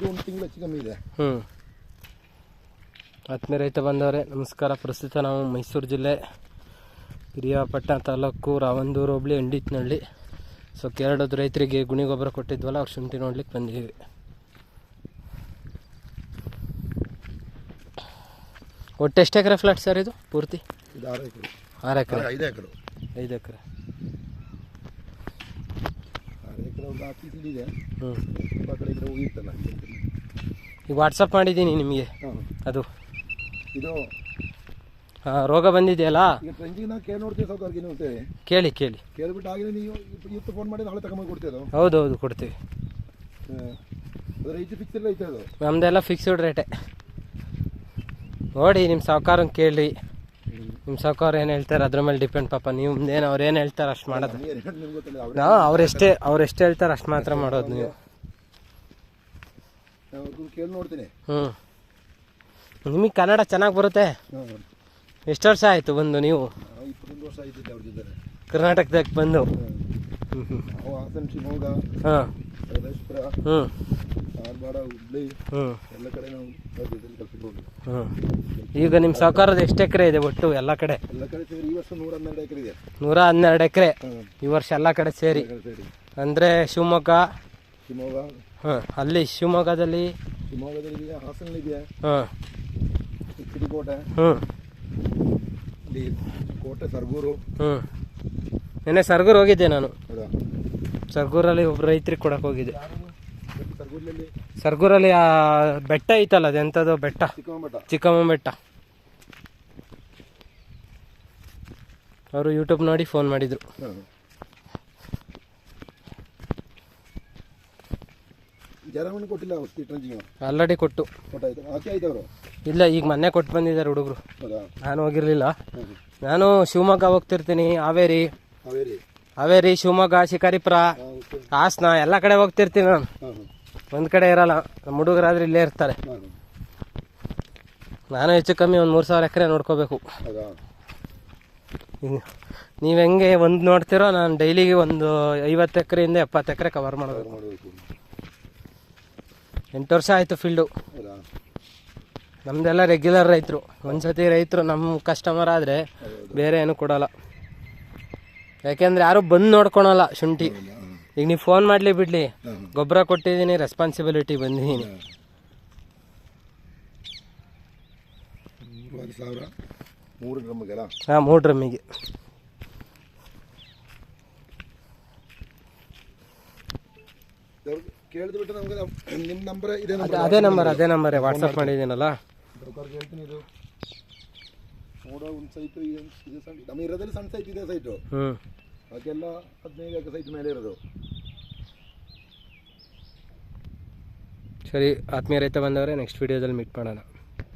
ಇದು ಒಂದು ತಿಂಗಳು ಹೆಚ್ಚು ಕಮ್ಮಿ ಇದೆ. ಹ್ಞೂ. ಆತ್ಮೀಯ ರೈತ ಬಂದವರೇ ನಮಸ್ಕಾರ. ಪ್ರಸ್ತುತ ನಾವು ಮೈಸೂರು ಜಿಲ್ಲೆ ಹಿರಿಯಾಪಟ್ಟಣ ತಾಲೂಕು ರಾವಂದೂರು ಹೋಬಳಿ ಎಂಡಿತ್ನಹಳ್ಳಿ ಸೊ ಕೇರಳದ ರೈತರಿಗೆ ಗುಣಿ ಗೊಬ್ಬರ ಕೊಟ್ಟಿದ್ವಲ್ಲ ಅವ್ರ ಶುಂಠಿ ನೋಡ್ಲಿಕ್ಕೆ ಬಂದಿದ್ದೀವಿ. ಒಟ್ಟು ಎಷ್ಟು ಎಕರೆ ಫ್ಲಾಟ್ ಸರ್ ಇದು ಪೂರ್ತಿ? ಇದು ಆರು ಎಕರೆ. ಆರು ಎಕರೆ. ಐದು ಎಕರೆ. ಐದು ಎಕರೆ ಆರು ಎಕರೆ ಒಂದು ಹತ್ತು ಇದೆ ಹ್ಞೂ ತುಂಬ ಕಡೆ ಇದ್ರೆ ಹೋಗಿರ್ತಲ್ಲ ಈಗ ವಾಟ್ಸಪ್ ಮಾಡಿದ್ದೀನಿ ನಿಮಗೆ. ಹಾಂ. ಅದು. ಇದು ಆ, ರೋಗ ಬಂದಿದೆಯಲ್ಲ? ಈಗ ಟ್ರೆಂಜಿಗೆ ನಾವು ಕೇಳಿ ನೋಡ್ತೀವಿ ಸಾವುಕಾರ್ಗೆ ನೀವು ಅಂತೇಳಿ ಕೇಳಿ ಕೇಳಿ. ಕೇಳ್ಬಿಟ್ಟು ಆಗಿನ ನೀವು ಇವತ್ತು ಫೋನ್ ಮಾಡಿ ನಾಳೆ ತಗೊಂಬಂದು ಕೊಡ್ತೀವಿ ಅದು. ಹೌದು ಕೊಡ್ತೀವಿ. ಹಾಂ. ಅದು ರೈತ ಫಿಕ್ಸ್ ಎಲ್ಲ ಐತೆ ಅದು. ನಮ್ದೆಲ್ಲ ಫಿಕ್ಸ್ಡ್ ರೇಟೆ ನೋಡಿ ನಿಮ್ಮ ಸಾವುಕಾರನ್ ಕೇಳಿ. ನಿಮ್ಮ ಸಾವುಕಾರ ಏನು ಹೇಳ್ತಾರೆ? ಅದ್ರ ಮೇಲೆ ಡಿಪೆಂಡ್ ಪಾಪ. ನೀವು ಏನು ಅವ್ರು ಏನು ಹೇಳ್ತಾರೆ ಅಷ್ಟು ಮಾಡೋದು. ನಾ ಅವ್ರು ಎಷ್ಟೇ ಅವ್ರೆಷ್ಟೇ ಅವ್ರು ಎಷ್ಟು ಹೇಳ್ತಾರೆ ಅಷ್ಟು ಮಾತ್ರ ಮಾಡೋದು ನೀವು. ಹ್ಮ್ ಕೇಳಿ ನೋಡ್ತೀನಿ. ಹ್ಞೂ ನಿಮಗೆ ಕನ್ನಡ ಚೆನ್ನಾಗಿ ಬರುತ್ತೆ? ಎಷ್ಟು ವರ್ಷ ಆಯಿತು ಬಂದು ನೀವು? ಕರ್ನಾಟಕದಾಗ ಬಂದು? ಹಾಂ. ಹ್ಞೂ ಹಾಸನ ಕಾರವಾರ ಹುಬ್ಳಿ ಎಲ್ಲ ಕಡೆ ನಾವು ಜೊತೆಲಿ ಕಲ್ಸಿದ್ದು ಹೋಗಿ. ಈಗ ನಿಮ್ಮ ಸಹಕಾರದ ಎಷ್ಟು ಎಕರೆ ಇದೆ ಒಟ್ಟು ಎಲ್ಲ ಕಡೆ? ಎಲ್ಲ ಕಡೆ ಸೇರಿ ಈ ವರ್ಷ ನೂರ ಹನ್ನೆರಡು ಎಕರೆ ಇದೆ. ನೂರ ಹನ್ನೆರಡು ಎಕರೆ. ಈ ವರ್ಷ ಎಲ್ಲ ಕಡೆ ಸೇರಿ. ಅಂದ್ರೆ ಸೇರಿ. ಅಂದರೆ ಶಿವಮೊಗ್ಗ? ಶಿವಮೊಗ್ಗ. ಹಾಂ ಅಲ್ಲಿ ಶಿವಮೊಗ್ಗದಲ್ಲಿ? ಶಿವಮೊಗ್ಗದಲ್ಲಿ ಇದೆಯಾ? ಹಾಸನಲ್ಲಿದೆಯಾ ಹಾಂ ಚಿಕ್ಕಕೋಟೆ ಹ್ಞೂ ಇಲ್ಲಿ ಕೋಟೆ ಸರ್ಗೂರು. ಹ್ಞೂ ನೆನ್ನೆ ಸರ್ಗೂರು ಹೋಗಿದ್ದೆ ನಾನು. ಸರ್ಗೂರಲ್ಲಿ ಒಬ್ಬ ರೈತರಿಗೆ ಕೊಡಕ್ಕೆ ಹೋಗಿದ್ದೆ. ಸರ್ಗೂರಲ್ಲಿ ಬೆಟ್ಟ ಐತಲ್ಲ ಅದೆಂಥದ್ದು ಬೆಟ್ಟ? ಚಿಕ್ಕಮ್ಮ ಬೆಟ್ಟ ಅವರು ಯೂಟ್ಯೂಬ್ ನೋಡಿ ಫೋನ್ ಮಾಡಿದರು. ಕೊಟ್ಟಿಲ್ಲ ಆಲ್ರೆಡಿ ಕೊಟ್ಟು. ಇಲ್ಲ ಈಗ ಮೊನ್ನೆ ಕೊಟ್ಟು ಬಂದಿದ್ದಾರೆ ಹುಡುಗರು. ನಾನು ಹೋಗಿರಲಿಲ್ಲ. ನಾನು ಶಿವಮೊಗ್ಗ ಹೋಗ್ತಿರ್ತೀನಿ ಹಾವೇರಿ. ಹಾವೇರಿ. ಶಿವಮೊಗ್ಗ ಶಿಕಾರಿಪುರ ಹಾಸನ ಎಲ್ಲ ಕಡೆ ಹೋಗ್ತಿರ್ತೀನಿ ನಾನು. ಒಂದು ಕಡೆ ಇರಲ್ಲ. ನಮ್ಮ ಹುಡುಗರಾದ್ರೆ ಇಲ್ಲೇ ಇರ್ತಾರೆ. ನಾನು ಹೆಚ್ಚು ಕಮ್ಮಿ ಒಂದು ಮೂರು ಸಾವಿರ ಎಕರೆ ನೋಡ್ಕೋಬೇಕು. ನೀವು ಹೆಂಗೆ ಒಂದು ನೋಡ್ತಿರೋ ನಾನು ಡೈಲಿಗೆ ಒಂದು ಐವತ್ತು ಎಕರೆಯಿಂದ ಎಪ್ಪತ್ತು ಎಕರೆ ಕವರ್ ಮಾಡಬೇಕು. ಎಂಟು ವರ್ಷ ಆಯಿತು ಫೀಲ್ಡು ನಮ್ದೆಲ್ಲ ನಮ್ಮದೆಲ್ಲ ರೆಗ್ಯುಲರ್ ರೈತರು. ಒಂದ್ಸತಿ ರೈತರು ನಮ್ಮ ಕಸ್ಟಮರ್ ಆದರೆ ಬೇರೆ ಏನು ಕೊಡಲ್ಲ. ಯಾಕೆಂದ್ರೆ ಯಾರು ಬಂದು ನೋಡ್ಕೊಳಲ್ಲ ಶುಂಠಿ. ಈಗ ನೀವು ಫೋನ್ ಮಾಡಲಿ ಬಿಡಲಿ. ಗೊಬ್ಬರ ಕೊಟ್ಟಿದ್ದೀನಿ ರೆಸ್ಪಾನ್ಸಿಬಿಲಿಟಿ ಬಂದಿದ್ದೀನಿ. ಸಾವಿರ. ಮೂರು ಹಾಂ ಮೂರು ಡ್ರಮ್ಮಿಗೆ. ಕೇಳಿದ್ಬಿಟ್ಟು ನಮ್ಗೆ ನಿಮ್ಮ ನಂಬರ್ ಇದೆ ಅದೇ ಅದೇ ನಂಬರ್ ಅದೇ ನಂಬರೇ. ವಾಟ್ಸಪ್ ಮಾಡಿದ್ದೀನಲ್ಲ? ಬ್ರೋಕರ್ಗೆ ಹೇಳ್ತೀನಿ ಇದು. ನೋಡೋ ಒಂದು ಸೈಟು ಇದೆ ಇದೆ ಸಣ್ಣ ನಮ್ಮ ಇರೋದ್ರಲ್ಲಿ ಸಣ್ಣ ಸೈಟ್ ಇದೆ ಸೈಟು ಹ್ಞೂ ಅದಕ್ಕೆಲ್ಲ ಹದಿನೈದು ಎಕರೆ ಸೈಟ್ ಮೇಲೆ ಇರೋದು. ಸರಿ ಆತ್ಮೀಯ ರೈತ ಬಂದವರೇ ನೆಕ್ಸ್ಟ್ ವಿಡಿಯೋದಲ್ಲಿ ಮೀಟ್ ಮಾಡೋಣ.